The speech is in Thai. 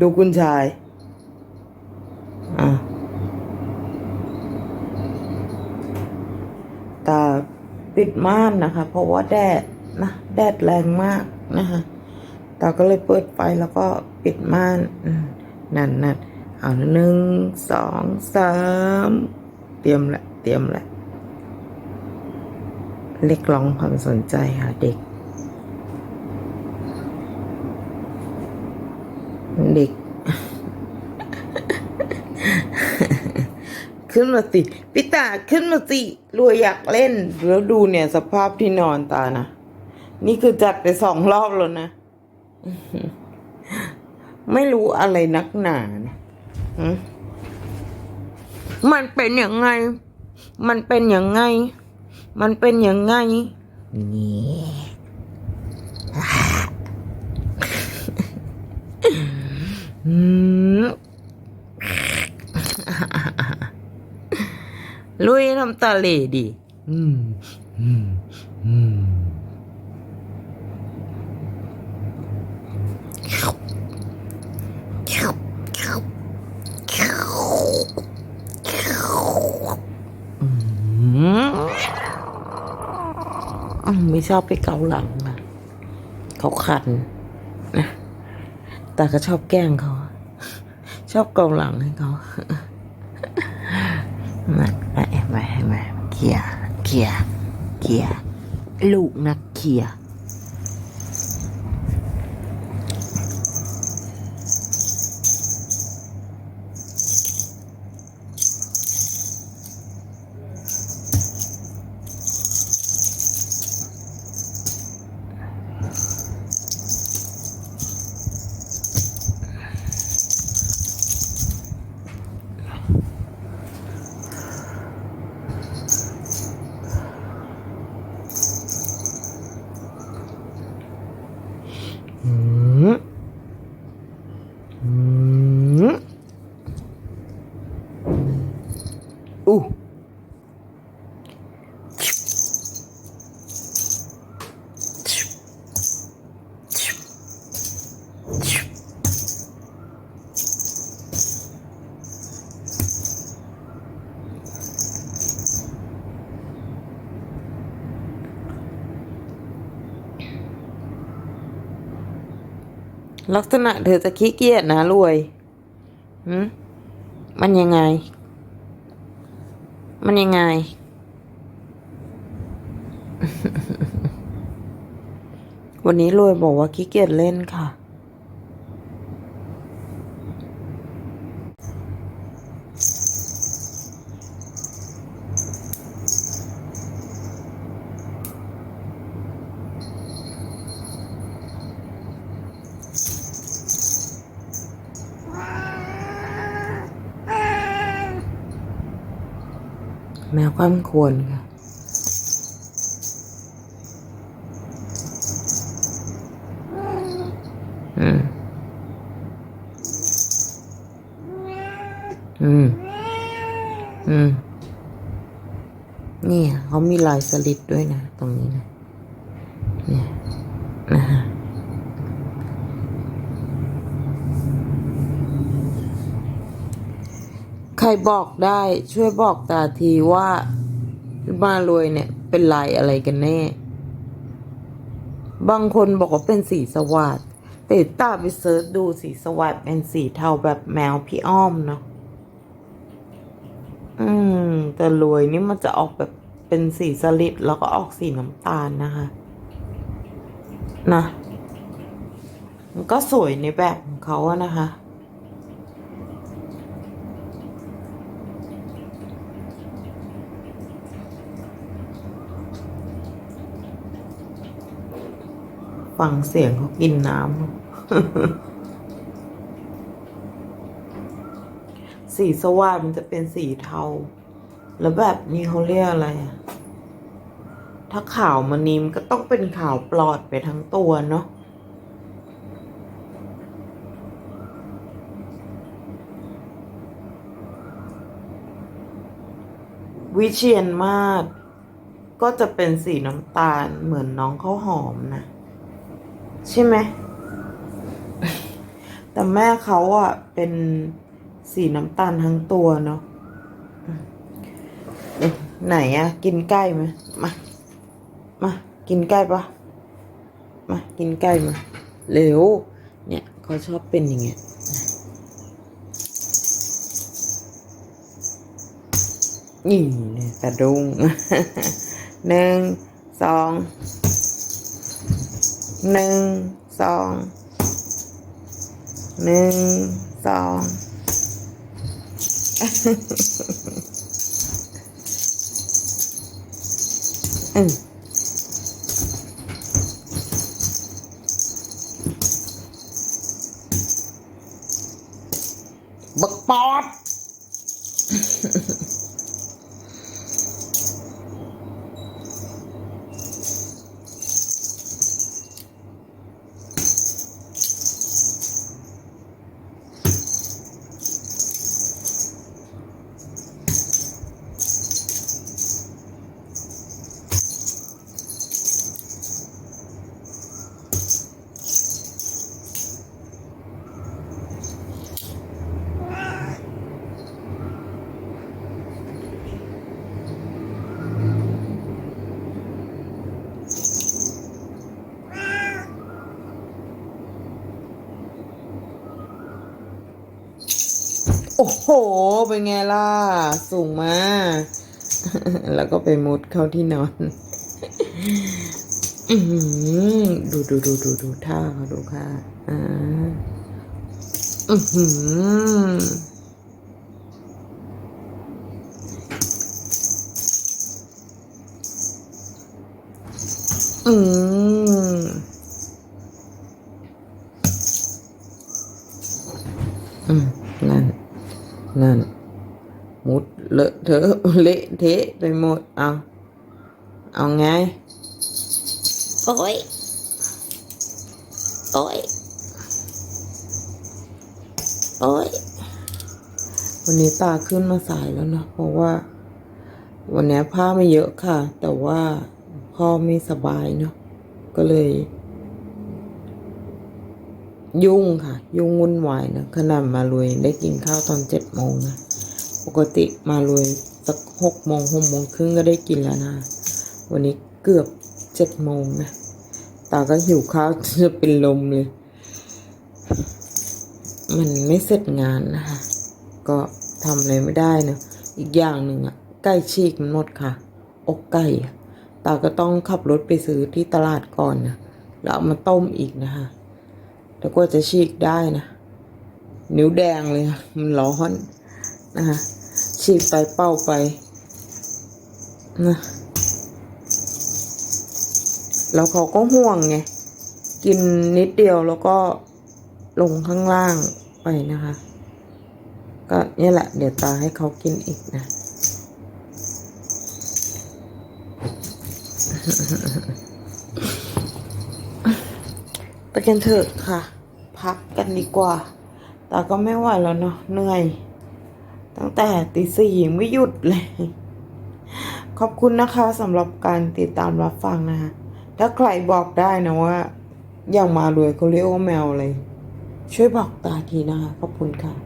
ดูคุณชาย อะ ตาปิดม่านนะคะ เพราะว่าแดดนะ แดดแรงมากนะคะตาก็เลยเปิดไฟแล้วก็ปิดม่าน นั่นนั่นเอาหนึ่งสองสามเตรียมละ เตรียมละ เรียกร้องความสนใจค่ะเด็ก เด็ก ขึ้นมาสิพี่ตาขึ้นมาสิรวยอยากเล่น แล้วดูเนี่ยสภาพที่นอนตานะ นี่คือจัดไปสองรอบแล้วนะ ไม่รู้อะไรนักหนาเนี่ยหืมมันเป็นยังไง มันเป็นยังไง มันเป็นยังไงนี่ อืม ลุยทำตาเลดิอืมอืมอืมอืมอืมไม่ชอบไปเกาหลังนะเขาคันนะแต่ก็ชอบแกล้งเขา อบเกาหลังให้เขามาไปมามาเขี่ยเขี่ยเขี่ยลูกนักเกียร์ ลักษณะเธอจะขี้เกียจนะรวยหืมมันยังไง มันยังไง วันนี้รวยบอกว่าขี้เกียจเล่นค่ะ แมวความควรค่ะ อืม อืม อืมเนี่ยเขามีลายสลิดด้วยนะ ตรงนี้นะ เนี่ยนะฮะ ใค รบอกได้ช่วยบอกตาทีว่ามารวยเนี่ย เป็นลายอะไรกันแน่ บางคนบอกว่าเป็นสีสวัสดแต่ตาไปเซิร์ชดูสีสวัสดเป็นสีเทาแบบแมวพี่อ้อมเนาะอืม แต่รวยนี่มันจะออกแบบเป็นสีสลิดแล้วก็ออกสีน้ำตาลนะคะ นะ มันก็สวยในแบบของเขาอะนะคะ ฟังเสียงเขากินน้ำ สีสว่างมันจะเป็นสีเทา แล้วแบบนี้เขาเรียกอะไรอะถ้าขาวมันนีมก็ต้องเป็นขาวปลอดไปทั้งตัวเนาะวิเชียนมาศก็จะเป็นสีน้ำตาลเหมือนน้องข้าวหอมนะ ช่ไหม แต่แม่เขาอะ เป็นสีน้ำตาลทั้งตัวเนาะไหนอะ กินใกล้ไหมมา มา กินใกล้ปะมา กินใกล้มาเร็วเนี่ยเขาชอบเป็นอย่างเงี้ยนี่เนี่ยสะดุงหนึ่งสอง หนึ่งสองหนึ่งสองอืมบักปอด โอ้โห เป็นไงล่ะ สูงมากแล้วก็ไปมุดเข้าที่นอนอือหือดูดูดูดูดูท่าเขาดูค่ะอ่าอือหือ นั่น มุดเลอะเทอะเละเทะไปหมด เอา เอาไง โอ้ย โอ้ย โอ้ย วันนี้ตาขึ้นมาสายแล้วเนอะเพราะว่า วันนี้ผ้าไม่เยอะค่ะ แต่ว่าพ่อไม่สบายเนาะ ก็เลย ยุ่งค่ะ ยุ่งวุ่นวายนะขนาดมารวยได้กินข้าวตอนเจ็ดโมงนะปกติมารวยสักหกโมงหกโมงครึ่งก็ได้กินแล้วนะ วันนี้เกือบเจ็ดโมงนะตาก็หิวข้าวจะเป็นลมเลย มันไม่เสร็จงานนะคะ ก็ทำอะไรไม่ได้เนะอีกอย่างหนึ่งอะไก่ฉีกมันหมดค่ะ อกไก่ตาก็ต้องขับรถไปซื้อที่ตลาดก่อนนะแล้วเอามาต้มอีกนะคะ แล้วก็จะฉีกได้นะ นิ้วแดงเลยค่ะมันร้อนนะคะฉีกไปเป้าไปนะแล้วเขาก็ห่วงไง กินนิดเดียวแล้วก็ลงข้างล่างไปนะคะ ก็เนี่ยแหละ เดี๋ยวตาให้เขากินอีกนะ กันเถอะค่ะ พักกันดีกว่าตาก็ไม่ไหวแล้วเนาะเหนื่อย ตั้งแต่ตีสี่ไม่หยุดเลย ขอบคุณนะคะสำหรับการติดตามรับฟังนะคะถ้าใครบอกได้นะว่า อย่างมารวยเขาเรียกว่าแมวเลย ช่วยบอกตาทีนะคะขอบคุณค่ะ